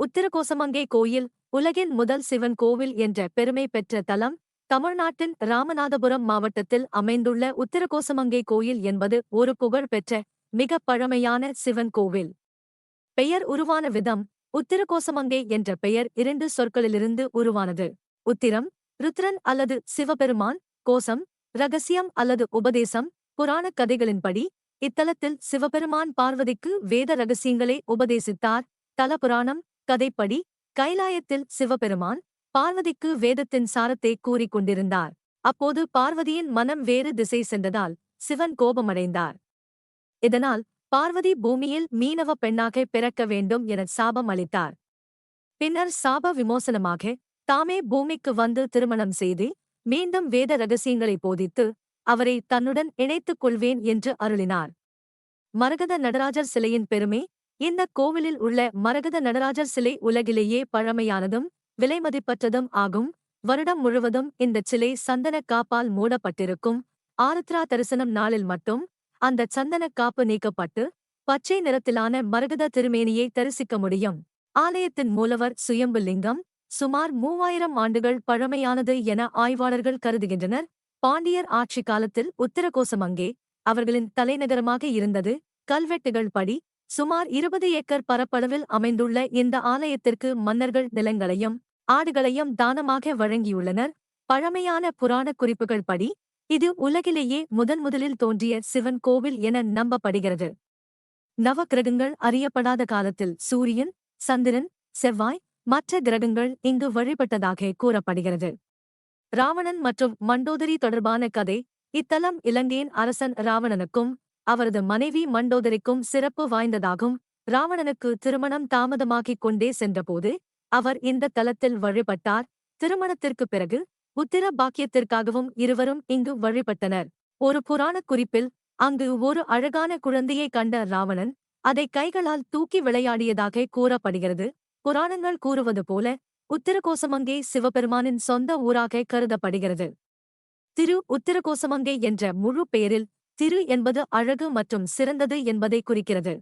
உத்திரகோசமங்கை கோயில் உலகின் முதல் சிவன் கோவில் என்ற பெருமை பெற்ற தலம் தமிழ்நாட்டின் ராமநாதபுரம் மாவட்டத்தில் அமைந்துள்ள உத்திரகோசமங்கை கோயில் என்பது ஒரு புகழ் பெற்ற மிக பழமையான சிவன் கோவில். பெயர் உருவான விதம் உத்திரகோசமங்கை என்ற பெயர் இரண்டு சொற்களிலிருந்து உருவானது. உத்திரம் ருத்ரன் அல்லது சிவபெருமான் கோசம் ரகசியம் அல்லது உபதேசம் புராணக் கதைகளின்படி இத்தலத்தில் சிவபெருமான் பார்வதிக்கு வேத ரகசியங்களை உபதேசித்தார் தல புராணம் கதைப்படி கைலாயத்தில் சிவபெருமான் பார்வதிக்கு வேதத்தின் சாரத்தை கூறிக் கொண்டிருந்தார். அப்போது பார்வதியின் மனம் வேறு திசை சென்றதால் சிவன் கோபமடைந்தார். இதனால் பார்வதி பூமியில் மீனவ பெண்ணாக பிறக்க வேண்டும் என சாபம் அளித்தார். பின்னர் சாப விமோசனமாக தாமே பூமிக்கு வந்து திருமணம் செய்து மீண்டும் வேத ரகசியங்களை போதித்து அவரை தன்னுடன் இணைத்துக் கொள்வேன் என்று அருளினார். மரகத நடராஜர் சிலையின் பெருமை இந்த கோவிலில் உள்ள மரகத நடராஜர் சிலை உலகிலேயே பழமையானதும் விலைமதிப்பற்றதும் ஆகும். வருடம் முழுவதும் இந்தச் சிலை சந்தன காப்பால் மூடப்பட்டிருக்கும். ஆருத்ரா தரிசனம் நாளில் மட்டும் அந்த சந்தன காப்பு நீக்கப்பட்டு பச்சை நிறத்திலான மரகத திருமேனியை தரிசிக்க முடியும். ஆலயத்தின் மூலவர் சுயம்பு லிங்கம் சுமார் மூவாயிரம் ஆண்டுகள் பழமையானது என ஆய்வாளர்கள் கருதுகின்றனர். பாண்டியர் ஆட்சி காலத்தில் உத்திரகோசமங்கே அவர்களின் தலைநகரமாக இருந்தது. கல்வெட்டுகள் படி சுமார் இருபது ஏக்கர் பரப்பளவில் அமைந்துள்ள இந்த ஆலயத்திற்கு மன்னர்கள் நிலங்களையும் ஆடுகளையும் தானமாக வழங்கியுள்ளனர். பழமையான புராணக் குறிப்புகள் படி இது உலகிலேயே முதன் முதலில் தோன்றிய சிவன் கோவில் என நம்பப்படுகிறது. நவ கிரகங்கள் அறியப்படாத காலத்தில் சூரியன் சந்திரன் செவ்வாய் மற்ற கிரகங்கள் இங்கு வழிபட்டதாக கூறப்படுகிறது. ராவணன் மற்றும் மண்டோதரி தொடர்பான கதை இத்தலம் இலங்கையின் அரசன் ராவணனுக்கும் அவரது மனைவி மண்டோதரிக்கும் சிறப்பு வாய்ந்ததாகும். ராவணனுக்கு திருமணம் தாமதமாகிக் கொண்டே சென்றபோது அவர் இந்த தலத்தில் வழிபட்டார். திருமணத்திற்குப் பிறகு உத்திர பாக்கியத்திற்காகவும் இருவரும் இங்கு வழிபட்டனர். ஒரு புராணக் குறிப்பில் அங்கு ஒரு அழகான குழந்தையை கண்ட ராவணன் அதை கைகளால் தூக்கி விளையாடியதாக கூறப்படுகிறது. புராணங்கள் கூறுவது போல உத்திரகோசமங்கை சிவபெருமானின் சொந்த ஊராக கருதப்படுகிறது. திரு உத்திரகோசமங்கை என்ற முழு பெயரில் திரு என்பது அழகு மற்றும் சிறந்தது என்பதை குறிக்கிறது.